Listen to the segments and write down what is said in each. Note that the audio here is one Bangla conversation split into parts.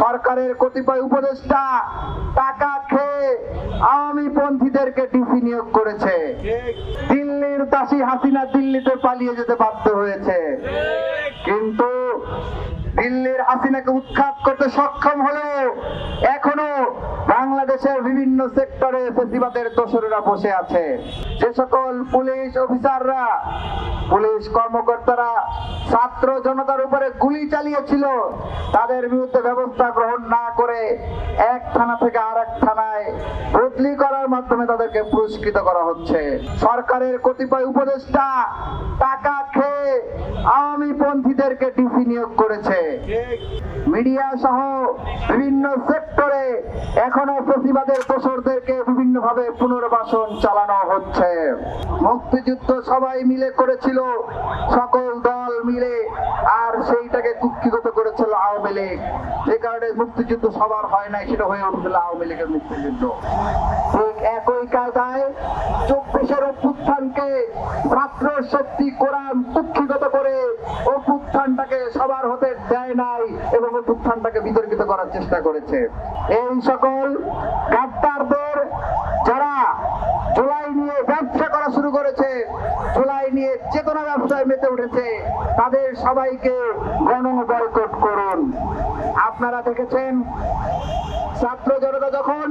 সরকারের কতিপয় উপদেষ্টা টাকা খেয়ে আওয়ামী পন্থীদেরকে ডিসি নিয়োগ করেছে। দিল্লির তাসি হাসিনা দিল্লিতে পালিয়ে যেতে বাধ্য হয়েছে। কিন্তু দিল্লির হাসিনাকে উৎখাত করতে সক্ষম হলেও এখনও বাংলাদেশের বিভিন্ন সেক্টরে ফেসিবাদের দোসরেরা বসে আছে। যে সকল পুলিশ অফিসাররা, পুলিশ কর্মকর্তারা ছাত্র জনতার উপরে গুলি চালিয়েছিল, তাদের বিরুদ্ধে ব্যবস্থা গ্রহণ না করে এক থানা থেকে আর এক থানায় বদলি করার মাধ্যমে তাদেরকে পুরস্কৃত করা হচ্ছে। সরকারের কতিপয় উপদেষ্টা টাকা খেয়ে আওয়ামী পন্থীদেরকে ডিসি নিয়োগ করেছে। মিডিয়া সহ বিভিন্ন সেক্টরে এখনও প্রতিবাদের দোসরদেরকে বিভিন্ন ভাবে পুনর্বাসন চালানো হচ্ছে। মুক্তিযুদ্ধ সবাই মিলে করেছিল, সকল দল মিলে, আর সেইটাকে কুক্ষিগত করেছিল আওয়ামী লীগ। যে কারণে মুক্তিযুদ্ধ সবার হয় নাই, সেটা হয়ে উঠেছিল আওয়ামী লীগের মুক্তিযুদ্ধ। ঠিক একই কায়দায় চব্বিশের অভ্যুত্থানকে ছাত্র শক্তি কোরআন কুক্ষিগত করে অভ্যুত্থানটাকে সবার হতে দেয় নাই এবং অভ্যুত্থানটাকে বিতর্কিত করার চেষ্টা করেছে। এই সকল গাদ্দারদের যারা জুলাই নিয়ে ব্যবসা করা শুরু করেছে জুলাই নিয়ে চেতনা মেতে উঠেছে, তাদের সবাইকে গণ বয়কট করুন। আপনারা দেখেছেন, ছাত্র জনতা যখন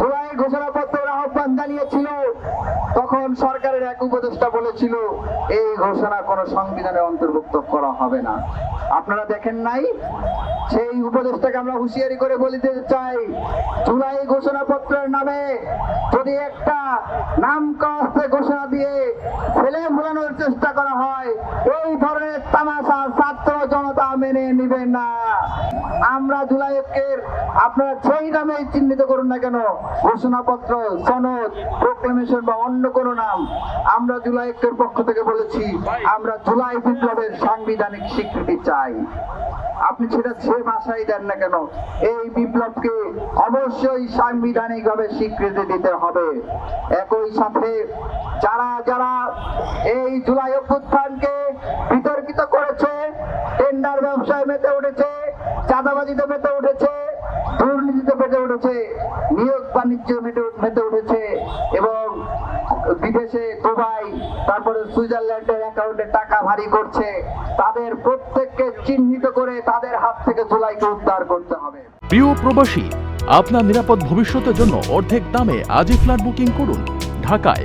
জুলাই ঘোষণাপত্রের আহ্বান জানিয়েছিল, তখন সরকারের এক উপদেষ্টা বলেছিল, এই ঘোষণা কোনো সংবিধানে অন্তর্ভুক্ত করা হবে না। আপনারা দেখেন নাই? সেই উপদেষ্টাকে আমরা হুঁশিয়ারি করে বলিতে চাই, জুলাই ঘোষণাপত্রের নামে যদি একটা নাম কাস্তে ঘোষণা দিয়ে চেষ্টা করা হয়, এই ধরনের তামাশা ছাত্র জনতা মেনে নিবে না। আমরা জুলাই আপনারা যেই নামে চিহ্নিত করুন না কেন, ঘোষণাপত্র, সনদ প্রোক্লেমেশন বা অন্য কোনো নাম আমরা জুলাই ঐক্যের পক্ষ থেকে বলেছি, আমরা জুলাই বিপ্লবের সাংবিধানিক স্বীকৃতি চাই। আপনি সেটা যে ভাষাই দেন না কেন, এই বিপ্লবকে অবশ্যই সাংবিধানিক ভাবে স্বীকৃতি দিতে হবে। একই সাথে যারা যারা এই জুলাই অভ্যুত্থানকে বিতর্কিত করেছে টেন্ডার ব্যবসায় মেতে উঠেছে, চাঁদাবাজিতে মেতে উঠেছে, দুর্নীতিতে মেতে উঠেছে, নিয়োগ বাণিজ্য মেতে উঠেছে এবং বিদেশে দুবাই, তারপরে সুইজারল্যান্ডের অ্যাকাউন্টে টাকা ভারী করছে, তাদের প্রত্যেককে চিহ্নিত করে তাদের হাত থেকে জুলাইকে উদ্ধার করতে হবে। প্রিয় প্রবাসী, আপনার নিরাপদ ভবিষ্যতের জন্য অর্ধেক দামে আজই ফ্ল্যাট বুকিং করুন। ঢাকায়